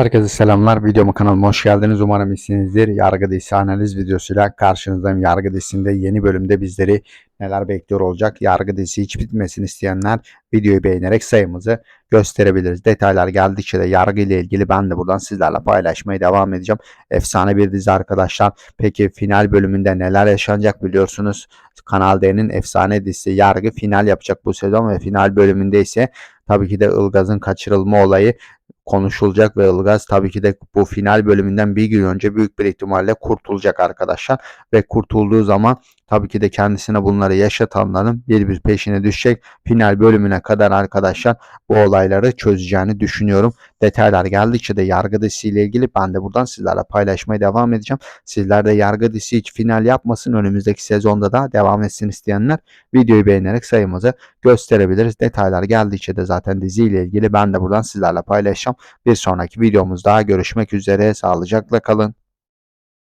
Herkese selamlar. Videoma kanalıma hoş geldiniz. Umarım iyisinizdir. Yargı dizisi analiz videosuyla karşınızdayım. Yargı dizisinde yeni bölümde bizleri neler bekliyor olacak? Yargı dizisi hiç bitmesin isteyenler videoyu beğenerek sayımızı gösterebiliriz. Detaylar geldikçe de yargı ile ilgili ben de buradan sizlerle paylaşmaya devam edeceğim. Efsane bir dizi arkadaşlar. Peki final bölümünde neler yaşanacak biliyorsunuz. Kanal D'nin efsane dizisi Yargı final yapacak bu sezon ve final bölümünde ise tabii ki de Ilgaz'ın kaçırılma olayı konuşulacak ve Ilgaz tabii ki de bu final bölümünden bir gün önce büyük bir ihtimalle kurtulacak arkadaşlar. Ve kurtulduğu zaman tabii ki de kendisine bunları yaşatanların bir bir peşine düşecek. Final bölümüne kadar arkadaşlar bu olayları çözeceğini düşünüyorum. Detaylar geldikçe de yargı dizisiyle ilgili ben de buradan sizlerle paylaşmaya devam edeceğim. Sizler de yargı dizisi hiç final yapmasın. Önümüzdeki sezonda da devam etsin isteyenler videoyu beğenerek sayımızı gösterebiliriz. Detaylar geldikçe de zaten diziyle ilgili ben de buradan sizlerle paylaşacağım. Bir sonraki videomuzda görüşmek üzere. Sağlıcakla kalın.